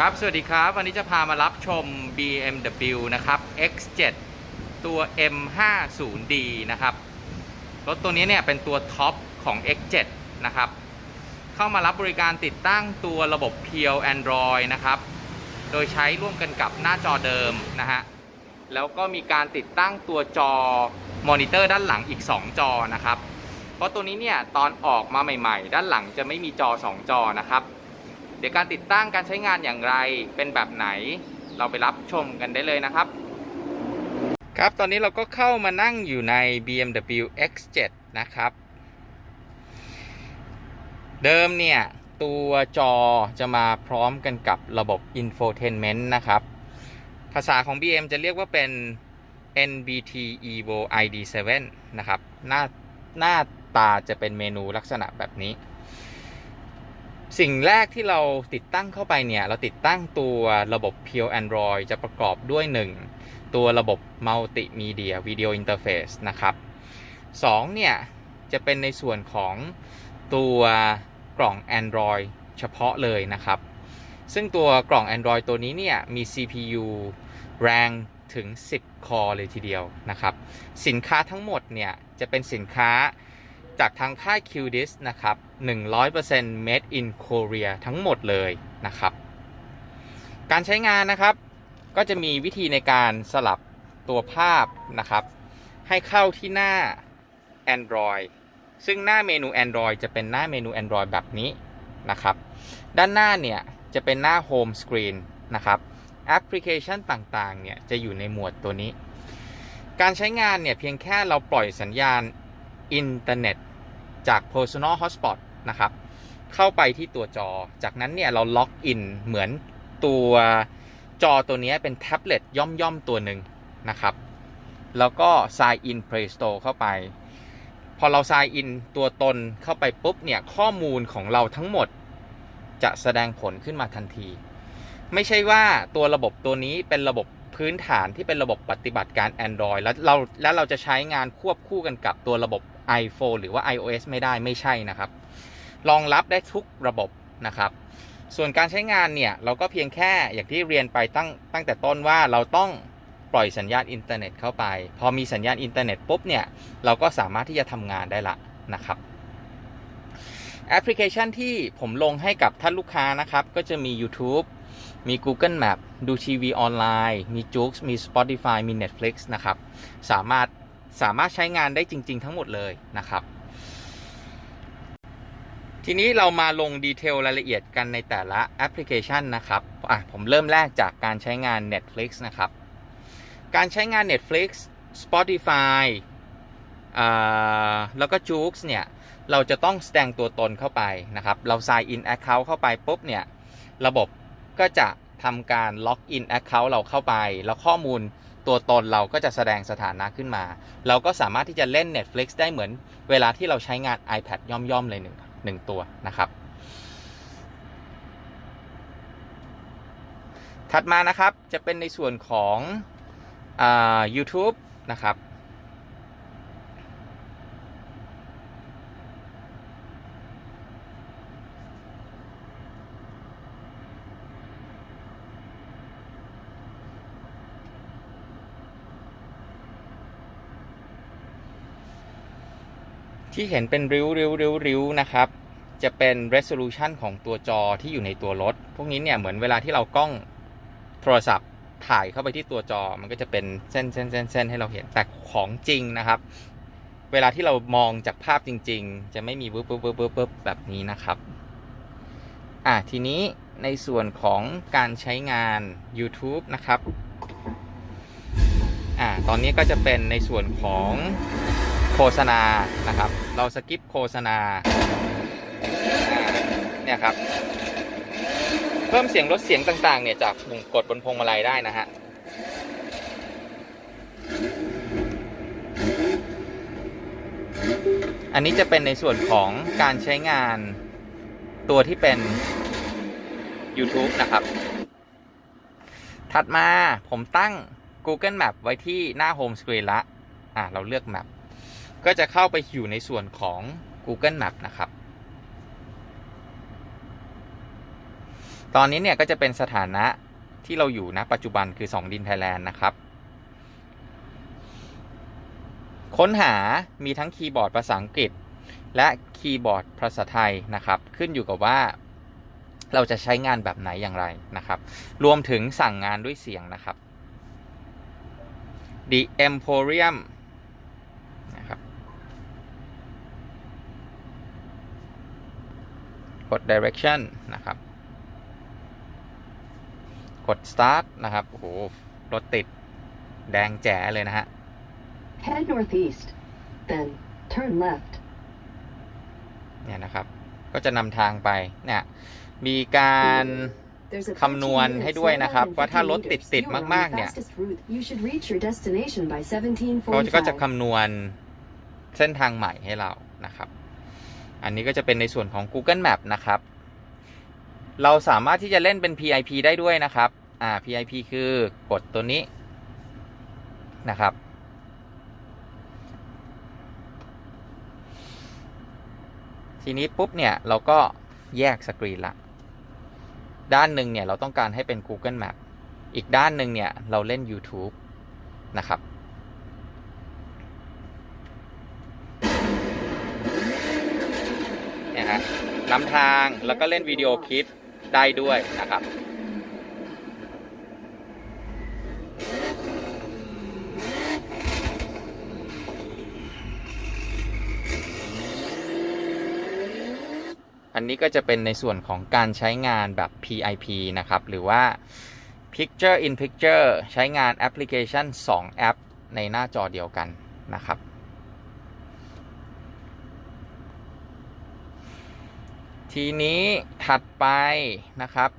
ครับ สวัสดีครับ วันนี้จะพามารับชม BMW นะครับ X7 ตัว M50D นะครับ รถตัวนี้เนี่ยเป็นตัวท็อปของ X7 นะครับ เข้ามารับบริการติดตั้งตัวระบบเพียว Android นะครับ โดยใช้ร่วมกันกับหน้าจอเดิมนะฮะ แล้วก็มีการติดตั้งตัวจอมอนิเตอร์ด้านหลังอีก 2 จอนะครับ เพราะตัวนี้เนี่ยตอนออกมาใหม่ ๆ ด้านหลังจะไม่มีจอ 2 จอนะครับ เดี๋ยวการติดตั้งการใช้งานอย่างไรเป็นแบบไหน เราไปรับชมกันได้เลยนะครับ ครับตอนนี้เราก็เข้ามานั่งอยู่ใน BMW X7 นะครับ เดิมเนี่ย ตัวจอจะมาพร้อมกันกับระบบ Infotainment นะครับ ภาษาของ BM จะเรียกว่าเป็น NBT Evo ID7 นะครับ หน้าหน้าตาจะเป็นเมนูลักษณะแบบนี้ สิ่งแรกที่เราติดตั้งเข้าไปเนี่ย เราติดตั้งตัวระบบ Pure Android จะประกอบด้วย 1 ตัวระบบ Multimedia Video Interface นะครับ2เนี่ย จะเป็นในส่วนของตัวกล่อง Android เฉพาะเลยนะครับ ซึ่งตัวกล่อง Android ตัวนี้เนี่ย มี CPU แรงถึง 10 คอเลยทีเดียวนะครับ สินค้าทั้งหมดเนี่ย จะเป็นสินค้า จากทางค่าย QDIS นะครับ 100% made in Korea ทั้งหมดเลยนะครับ การใช้งานนะครับก็จะมีวิธีในการสลับตัวภาพนะครับ ให้เข้าที่หน้า Android ซึ่งหน้าเมนู Android จะเป็นหน้าเมนู Android แบบนี้นะครับ ด้านหน้าเนี่ยจะเป็นหน้า Home Screen นะครับแอปพลิเคชันต่างๆเนี่ยจะอยู่ในหมวดตัวนี้ การใช้งานเนี่ยเพียงแค่เราปล่อยสัญญาณ อินเทอร์เน็ตจาก Personal Hotspot นะครับ เข้าไปที่ตัวจอ จากนั้นเนี่ยเราล็อกอินเหมือนตัวจอตัวนี้เป็นแท็บเล็ตย่อมๆตัวหนึ่งนะครับ แล้วก็ Sign in Play Store เข้าไป พอเรา Sign in ตัวตนเข้าไปปุ๊บเนี่ยข้อมูลของเราทั้งหมดจะแสดงผลขึ้นมาทันที ไม่ใช่ว่าตัวระบบตัวนี้เป็นระบบพื้นฐานที่เป็นระบบปฏิบัติการ Android แล้วเราแล้วเราจะใช้งานควบคู่กันกับตัวระบบ iPhone หรือว่า iOS ไม่ได้ไม่ใช่นะครับ รองรับได้ทุกระบบนะครับ ส่วนการใช้งานเนี่ยเราก็เพียงแค่อย่างที่เรียนไปตั้งตั้งแต่ต้นว่าเราต้องปล่อยสัญญาณอินเทอร์เน็ตเข้าไป พอมีสัญญาณอินเทอร์เน็ตปุ๊บเนี่ยเราก็สามารถที่จะทำงานได้ละนะครับแอปพลิเคชันที่ผมลงให้กับท่านลูกค้านะครับ ก็จะมี YouTube มี Google Map ดูทีวีออนไลน์ มี Joox มี Spotify มี Netflix นะครับ สามารถ สามารถใช้งานได้จริง ๆ ทั้งหมดเลยนะครับ ทีนี้เรามาลงดีเทลรายละเอียดกันในแต่ละแอปพลิเคชันนะครับอะผมเริ่มแรกจากการใช้งาน Netflix นะครับ การใช้งาน Netflix Spotify อ่าแล้วก็ Joox เนี่ย เราจะต้องแสดงตัวตนเข้าไปนะครับ เรา sign in account เข้าไปปุ๊บเนี่ย ระบบก็จะทำการล็อกอิน account เราเข้าไป แล้วข้อมูล ตัวตนเราก็จะแสดงสถานะขึ้นมา เราก็สามารถที่จะเล่น Netflix ได้เหมือนเวลาที่เราใช้งาน iPad ย่อมๆเลยหนึ่งหนึ่งตัวนะครับ ถัดมานะครับจะเป็นในส่วนของอา YouTube นะครับ ที่เห็นเป็นริ้วริ้วริ้วริ้วนะครับ จะเป็น resolution ของตัวจอที่อยู่ในตัวรถ พวกนี้เนี่ยเหมือนเวลาที่เรากล้องโทรศัพท์ถ่ายเข้าไปที่ตัวจอ มันก็จะเป็นเส้นเส้นเส้นเส้นให้เราเห็น แต่ของจริงนะครับ เวลาที่เรามองจากภาพจริง ๆ จะไม่มีปึ๊บปึ๊บปึ๊บปึ๊บแบบนี้นะครับ อะทีนี้ในส่วนของการใช้งาน YouTube นะครับ อ่า ตอนนี้ก็จะเป็นในส่วนของ โฆษณานะครับ เราสกิปโฆษณาเนี่ยครับ เพิ่มเสียงลดเสียงต่างๆ เนี่ยจากปุ่มกดบนพวงมาลัยได้นะฮะอันนี้จะเป็นในส่วนของการใช้งานตัวที่เป็น YouTube นะครับ ถัดมาผมตั้ง Google Map ไว้ที่หน้า Home Screen ละ อ่า เราเลือก Map ก็จะเข้าไปอยู่ในส่วนของ Google Map นะครับ ตอนนี้เนี่ยก็จะเป็นสถานะที่เราอยู่นะปัจจุบันคือ 2 ดินไทยแลนด์นะครับ ค้นหามีทั้งคีย์บอร์ดภาษาอังกฤษ และคีย์บอร์ดภาษาไทยนะครับ ขึ้นอยู่กับว่าเราจะใช้งานแบบไหนอย่างไรนะครับ รวมถึงสั่งงานด้วยเสียงนะครับ The Emporium นะครับ กด direction นะครับ กด start นะครับ โอ้โห รถติดแดงแจ๋เลยนะฮะ Head northeast, then turn left. เนี่ยนะครับ ก็จะนำทางไป เนี่ย มีการ There's a คำนวณให้ด้วยนะครับ ว่าถ้ารถติดติดๆมาก ๆ เนี่ย You should reach your destination by เขาก็จะ 1745. คำนวณเส้นทางใหม่ให้เรานะครับ อันนี้ก็จะเป็นในส่วนของ Google Map นะครับ เราสามารถที่จะเล่นเป็น PIP ได้ด้วยนะครับ อ่า PIP คือกดตัวนี้นะครับ ทีนี้ปุ๊บเนี่ยเราก็แยกสกรีนละ ด้านหนึ่งเนี่ยเราต้องการให้เป็น Google Map อีกด้านหนึ่งเนี่ยเราเล่น YouTube นะครับ เนี่ยฮะ นำทางแล้วก็เล่นวิดีโอคลิปได้ด้วยนะครับอันนี้ก็จะเป็นในส่วนของการใช้งานแบบ PIP นะครับ หรือว่า Picture in Picture ใช้งานแอปพลิเคชัน 2 แอป ในหน้าจอเดียวกันนะครับ ทีนี้ถัดไปนะครับ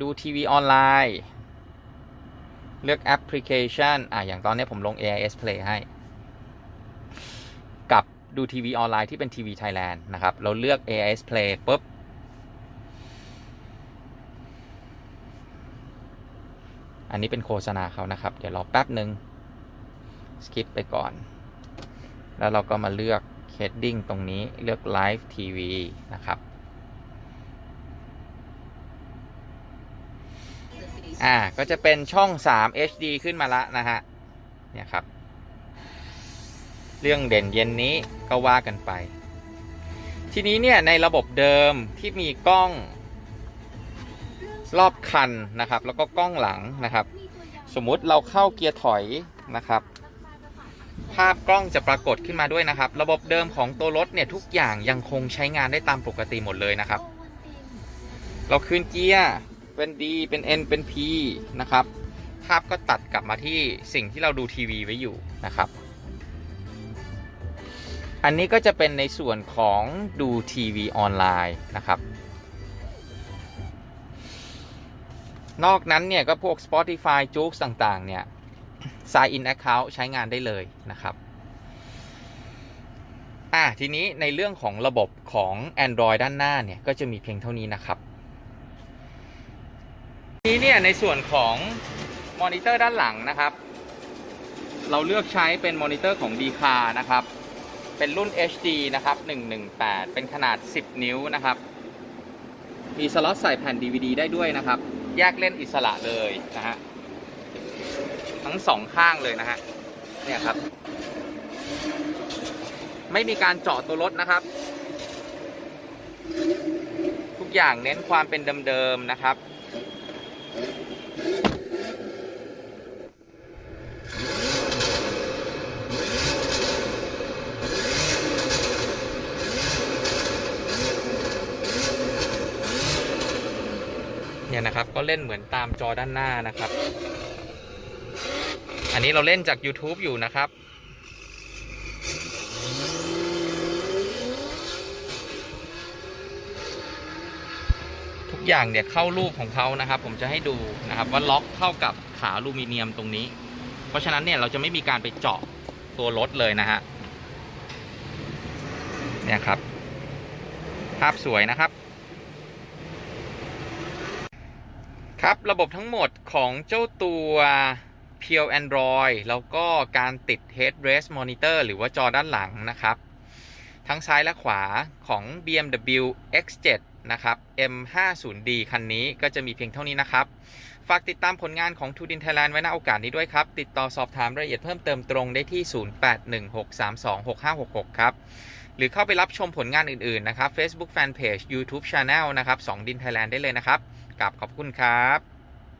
ดูทีวีออนไลน์ เลือกแอปพลิเคชันอะอย่างตอนนี้ผมลง AIS Play ให้ กับดูทีวีออนไลน์ที่เป็นทีวีไทยแลนด์นะครับ เราเลือก AIS Play ปุ๊บอันนี้เป็นโฆษณาเขานะครับ เดี๋ยวรอแป๊บหนึ่งสกิปไปก่อน แล้วเราก็มาเลือก heading ตรงนี้เลือก Live TV นะครับ อ่า ก็จะเป็นช่อง 3 HD ขึ้นมาละนะฮะ เนี่ยครับ เรื่องเด่นเย็นนี้ก็ว่ากันไป ทีนี้เนี่ยในระบบเดิมที่มีกล้องรอบคันนะครับ แล้วก็กล้องหลังนะครับ สมมุติเราเข้าเกียร์ถอยนะครับ ภาพกล้องจะปรากฏขึ้นมาด้วยนะครับ ระบบเดิมของตัวรถเนี่ยทุกอย่างยังคงใช้งานได้ตามปกติหมดเลยนะครับ เราคืนเกียร์ เป็น D เป็น N เป็น P นะครับ ภาพก็ตัดกลับมาที่สิ่งที่เราดูทีวีไว้อยู่นะครับ อันนี้ก็จะเป็นในส่วนของดูทีวีออนไลน์นะครับ นอกนั้นเนี่ยก็พวก Spotify j o o x ต่างๆ เนี่ย Sign in account ใช้งานได้เลยนะครับอะทีนี้ในเรื่องของระบบของ Android ด้านหน้าเนี่ย ก็จะมีเพียงเท่านี้นะครับ นี้เนี่ยในส่วนของมอนิเตอร์ด้านหลังนะครับ เราเลือกใช้เป็นมอนิเตอร์ของ d c a r นะครับ เป็นรุ่น HD นะครับ 118 เป็นขนาด 10 นิ้วนะครับ มีสล็อตใส่แผ่น DVD ได้ด้วยนะครับ แยกเล่นอิสระเลยนะฮะ ทั้งสองข้างเลยนะฮะ เนี่ยครับ ไม่มีการเจาะตัวรถนะครับ ทุกอย่างเน้นความเป็นเดิมๆนะครับ เนี่ยนะครับก็เล่นเหมือนตามจอด้านหน้านะครับ อันนี้เราเล่นจาก YouTube อยู่นะครับ อย่างเนี่ยเข้ารูปของเขานะครับ ผมจะให้ดูนะครับว่าล็อกเข้ากับขาอลูมิเนียมตรงนี้ เพราะฉะนั้นเนี่ยเราจะไม่มีการไปเจาะตัวรถเลยนะฮะเนี่ยครับ ภาพสวยนะครับ ครับระบบทั้งหมดของเจ้าตัว p u r e Android แล้วก็การติด Headrest Monitor หรือว่าจอด้านหลังนะครับ ทั้งซ้ายและขวาของ BMW X7 นะครับ M50D คันนี้ก็จะมีเพียงเท่านี้นะครับ ฝากติดตามผลงานของทูดินไทยแลนด์ไว้ณโอกาสนี้ด้วยครับ ติดต่อสอบถามรายละเอียดเพิ่มเติมตรงได้ที่ 0816326566 ครับ หรือเข้าไปรับชมผลงานอื่น ๆ นะครับ Facebook Fanpage YouTube Channel นะครับสองดินไทยแลนด์ได้เลยนะครับกับขอบคุณครับ